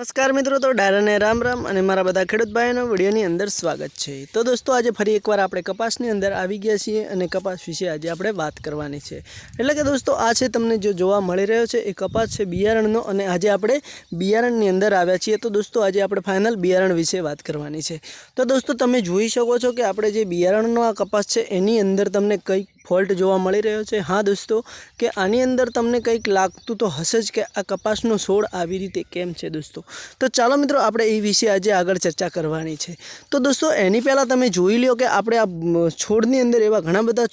નમસ્કાર મિત્રો, તો ડાયરાને રામ રામ અને મારા બધા ખેડૂત ભાઈઓનો વિડીયોની અંદર સ્વાગત છે. તો દોસ્તો, આજે ફરી એકવાર આપણે કપાસની અંદર આવી ગયા છીએ અને કપાસ વિશે આજે આપણે વાત કરવાની છે. એટલે કે દોસ્તો, આ છે તમને જો જોવા મળી રહ્યો છે, એ કપાસ છે બિયારણનો અને આજે આપણે બિયારણની અંદર આવ્યા છીએ. તો દોસ્તો, આજે આપણે ફાઇનલ બિયારણ વિશે વાત કરવાની છે. તો દોસ્તો, તમે જોઈ શકો છો કે આપણે જે બિયારણનો આ કપાસ છે, એની અંદર તમને કઈ ફોલ્ટ જોવા મળી રહ્યો છે. હા, દોસ્તો, કે આની અંદર તમને કંઈક લાગતું તો હશે જ કે આ કપાસનો છોડ આવી રીતે કેમ છે, દોસ્તો? તો ચાલો મિત્રો, આપણે એ વિશે આજે આગળ ચર્ચા કરવાની છે. તો દોસ્તો, એની પહેલાં તમે જોઈ લો કે આપણે આ છોડની અંદર એવા ઘણા બધા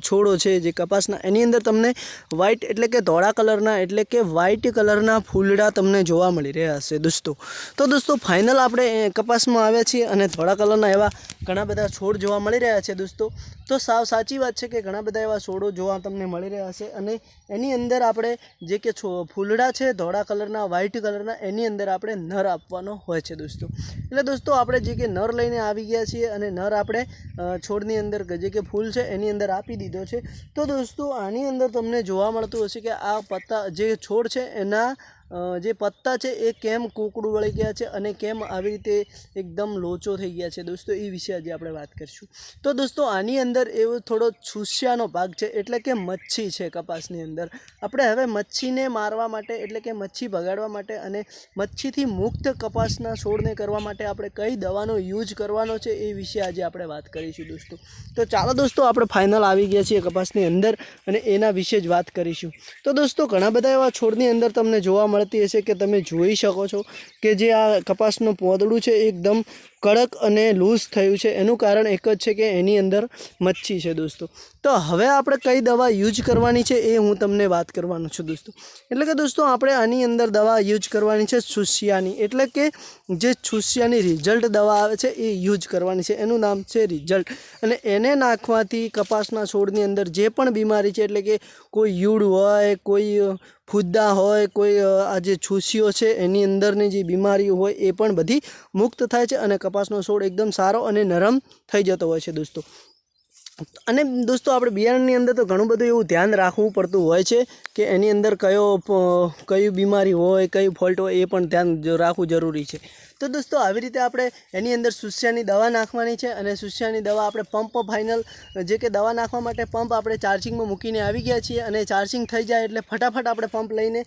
છોડો છે જે કપાસના. એની અંદર તમને વ્હાઇટ એટલે કે ધોળા કલરના, એટલે કે વ્હાઇટ કલરના ફૂલડા તમને જોવા મળી રહ્યા હશે, દોસ્તો. તો દોસ્તો ફાઇનલ આપણે કપાસમાં આવ્યા છીએ અને ધોળા કલરના એવા ઘણા બધા છોડ જોવા મળી રહ્યા છે, દોસ્તો. તો સાવ સાચી વાત છે કે ઘણા બધા એવા છોડો જોવા તમને મળી રહ્યા છે અને એની અંદર આપણે જે કે ફૂલડા છે, ધોળા કલરના વ્હાઇટ કલરના, એની અંદર આપણે નર આપવાનો હોય છે દોસ્તો. એટલે દોસ્તો આપણે જે કે નર લઈને આવી ગયા છીએ અને નર આપણે છોડની અંદર જે કે ફૂલ છે એની અંદર આપી દીધો છે. તો દોસ્તો આની અંદર તમને જોવા મળતું હશે કે આ પત્તા જે છોડ છે એના જે પત્તા છે એ કેમ કૂકડું વળી ગયા છે અને કેમ આવી રીતે એકદમ લોચો થઈ ગયા છે? દોસ્તો, એ વિશે આજે આપણે વાત કરીશું. તો દોસ્તો, આની અંદર એવો થોડો છૂસ્યાનો ભાગ છે, એટલે કે મચ્છી છે કપાસની અંદર. આપણે હવે મચ્છીને મારવા માટે, એટલે કે મચ્છી ભગાડવા માટે અને મચ્છીથી મુક્ત કપાસના છોડને કરવા માટે આપણે કઈ દવાનો યુઝ કરવાનો છે એ વિશે આજે આપણે વાત કરીશું દોસ્તો. તો ચાલો દોસ્તો, આપણે ફાઇનલ આવી ગયા છીએ કપાસની અંદર અને એના વિશે જ વાત કરીશું. તો દોસ્તો, ઘણા બધા એવા છોડની અંદર તમને જોવા મળતી હશે કે તમે જોઈ શકો છો કે જે આ કપાસનું પોદડું છે એકદમ કડક અને લૂઝ થયું છે. એનું કારણ એક જ છે કે એની અંદર મચ્છી છે દોસ્તો. તો હવે આપણે કઈ દવા યુઝ કરવાની છે એ હું તમને વાત કરવાનો છું દોસ્તો. એટલે કે દોસ્તો, આપણે આની અંદર દવા યુઝ કરવાની છે છુસિયાની એટલે કે જે છુસિયાની રિઝલ્ટ દવા આવે છે એ યુઝ કરવાની છે. એનું નામ છે રિઝલ્ટ અને એને નાખવાથી કપાસના છોડની અંદર જે પણ બીમારી છે, એટલે કે કોઈ યુડ હોય, કોઈ ફુદ્દા હોય, કોઈ આ જે છુસીઓ છે, એની અંદરની જે બીમારી હોય, એ પણ બધી મુક્ત થાય છે અને કપાસનો છોડ એકદમ સારો અને નરમ થઈ જતો હોય છે દોસ્તો. અને દોસ્તો, આપણે બિયારણની અંદર તો ઘણું બધું એવું ધ્યાન રાખવું પડતું હોય છે કે એની અંદર કયો કયું બીમારી હોય, કયું ફોલ્ટ હોય, એ પણ ધ્યાન રાખવું જરૂરી છે. તો દોસ્તો, આવી રીતે આપણે એની અંદર સુસ્યાની દવા નાખવાની છે અને સુસ્યાની દવા આપણે પંપ ફાઇનલ, જે કે દવા નાખવા માટે પંપ આપણે ચાર્જિંગમાં મૂકીને આવી ગયા છીએ અને ચાર્જિંગ થઈ જાય એટલે ફટાફટ આપણે પંપ લઈને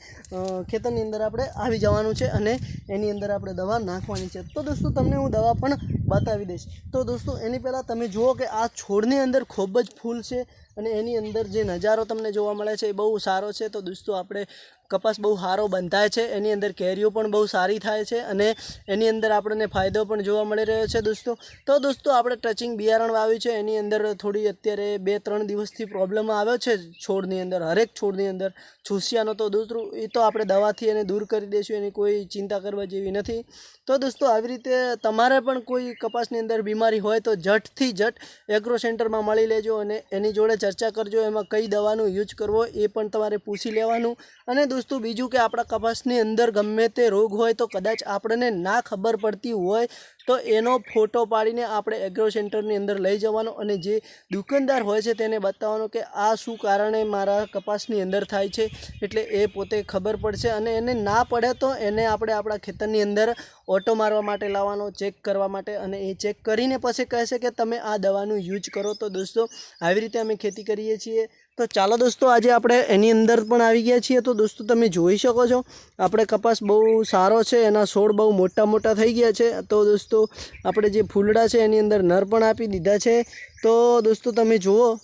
ખેતરની અંદર આપણે આવી જવાનું છે અને એની અંદર આપણે દવા નાખવાની છે. તો દોસ્તો, તમને હું દવા પણ બતાવી દઈશ. તો દોસ્તો, એની પહેલાં તમે જુઓ કે આ છોડની અંદર ખૂબ જ ફૂલ છે અને એની અંદર જે નજારો તમને જોવા મળે છે એ બહુ સારો છે. તો દોસ્તો, આપણે કપાસ બહુ સારો બંધાય છે, એની અંદર કેરીઓ પણ બહુ સારી થાય છે અને એની અંદર આપણને ફાયદો પણ જોવા મળી રહ્યો છે દોસ્તો. તો દોસ્તો, આપણે ટચિંગ બિયારણ વાવ્યું છે, એની અંદર થોડી અત્યારે બે ત્રણ દિવસથી પ્રોબ્લેમ આવ્યો છે છોડની અંદર, હરેક છોડની અંદર. છૂસિયાનો તો દોસ્તો, એ તો આપણે દવાથી એને દૂર કરી દઈશું, એની કોઈ ચિંતા કરવા જેવી નથી. તો દોસ્તો, આવી રીતે તમારે પણ કોઈ કપાસની અંદર બીમારી હોય તો ઝટથી ઝટ એગ્રો સેન્ટરમાં મળી લેજો અને એની જોડે ચર્ચા કરજો, એમાં કઈ દવાનું યુઝ કરવો એ પણ તમારે પૂછી લેવાનું. અને દોસ્તો બીજું કે આપણા કપાસની અંદર ગમે તે રોગ હોય તો કદાચ આપણને ના ખબર પડતી હોય, તો એનો ફોટો પાડીને આપણે એગ્રો સેન્ટરની અંદર લઈ જવાનો અને જે દુકાનદાર હોય છે તેને બતાવવાનો કે આ શું કારણે મારા કપાસની અંદર થાય છે, એટલે એ પોતે ખબર પડશે અને એને ના પડે તો એને આપણે આપણા ખેતરની અંદર ઓટો મારવા માટે લાવવાનો, ચેક કરવા માટે અને એ ચેક કરીને પછી કહેશે કે તમે આ દવાનું યુઝ કરો. તો દોસ્તો, આવી રીતે અમે ખેતી કરીએ છીએ. તો ચાલો દોસ્તો, આજે આપણે એની અંદર પણ આવી ગયા છીએ. તો દોસ્તો, તમે જોઈ શકો છો, આપણે કપાસ બહુ સારો છે, એના છોડ બહુ મોટા મોટા થઈ ગયા છે. તો દોસ્તો, આપણે જે ફૂલડા છે, એની અંદર નર પણ આપી દીધા છે. તો દોસ્તો, તમે જુઓ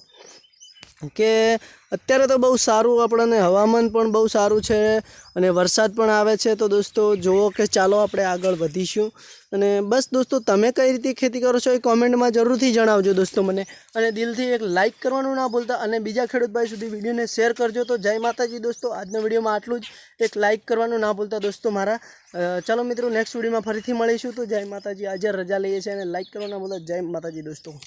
કે અત્યારે તો બહુ સારું આપણને હવામાન પણ બહુ સારું છે અને વરસાદ પણ આવે છે. તો દોસ્તો જુઓ કે ચાલો આપણે આગળ વધીશું. અને બસ દોસ્તો, તમે કઈ રીતે ખેતી કરો છો એ કોમેન્ટમાં જરૂરથી જણાવજો દોસ્તો મને. અને દિલથી એક લાઇક કરવાનું ના ભૂલતા અને બીજા ખેડૂતભાઈ સુધી વિડીયોને શેર કરજો. તો જય માતાજી દોસ્તો, આજના વિડીયોમાં આટલું જ. એક લાઇક કરવાનું ના ભૂલતા દોસ્તો મારા. ચાલો મિત્રો નેક્સ્ટ વિડીયોમાં ફરીથી મળીશું. તો જય માતાજી, આજે રજા લઈએ છીએ અને લાઇક કરવાના ભૂલતા. જય માતાજી દોસ્તો.